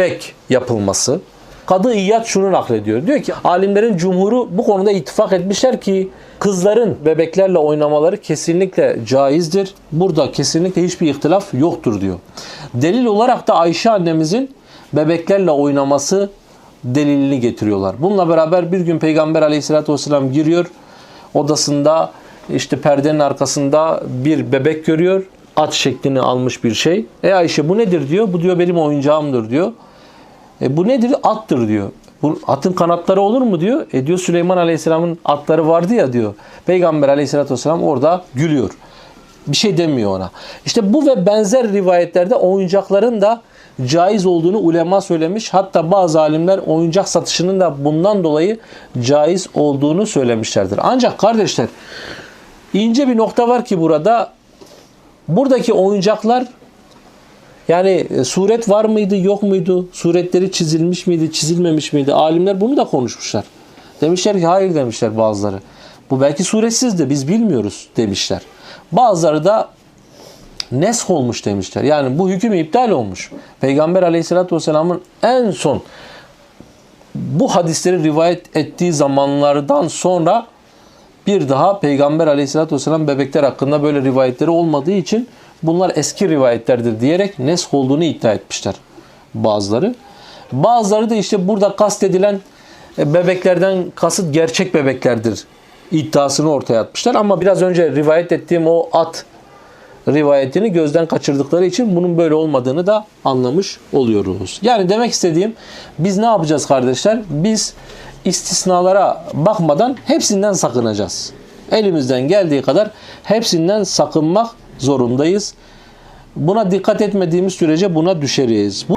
bebek yapılması. Kadı İyyad şunu naklediyor. Diyor ki alimlerin cumhuru bu konuda ittifak etmişler ki kızların bebeklerle oynamaları kesinlikle caizdir. Burada kesinlikle hiçbir ihtilaf yoktur diyor. Delil olarak da Ayşe annemizin bebeklerle oynaması delilini getiriyorlar. Bununla beraber bir gün Peygamber aleyhissalatü vesselam giriyor. Odasında işte perdenin arkasında bir bebek görüyor. At şeklini almış bir şey. E Ayşe bu nedir diyor. Bu diyor benim oyuncağımdır diyor. E bu nedir? Attır diyor. Bu atın kanatları olur mu diyor. E diyor Süleyman Aleyhisselam'ın atları vardı ya diyor. Peygamber Aleyhisselatü Vesselam orada gülüyor. Bir şey demiyor ona. İşte bu ve benzer rivayetlerde oyuncakların da caiz olduğunu ulema söylemiş. Hatta bazı alimler oyuncak satışının da bundan dolayı caiz olduğunu söylemişlerdir. Ancak kardeşler ince bir nokta var ki burada buradaki oyuncaklar yani e, suret var mıydı, yok muydu? Suretleri çizilmiş miydi, çizilmemiş miydi? Alimler bunu da konuşmuşlar. Demişler ki hayır demişler bazıları. Bu belki suretsizdi, biz bilmiyoruz demişler. Bazıları da nesk olmuş demişler. Yani bu hüküm iptal olmuş. Peygamber aleyhissalatü vesselamın en son bu hadisleri rivayet ettiği zamanlardan sonra bir daha Peygamber aleyhissalatü vesselam bebekler hakkında böyle rivayetleri olmadığı için bunlar eski rivayetlerdir diyerek nesk olduğunu iddia etmişler bazıları. Bazıları da işte burada kastedilen e, bebeklerden kasıt gerçek bebeklerdir iddiasını ortaya atmışlar. Ama biraz önce rivayet ettiğim o at rivayetini gözden kaçırdıkları için bunun böyle olmadığını da anlamış oluyoruz. Yani demek istediğim biz ne yapacağız kardeşler? Biz istisnalara bakmadan hepsinden sakınacağız. Elimizden geldiği kadar hepsinden sakınmak zorundayız. Buna dikkat etmediğimiz sürece buna düşeriz. Bu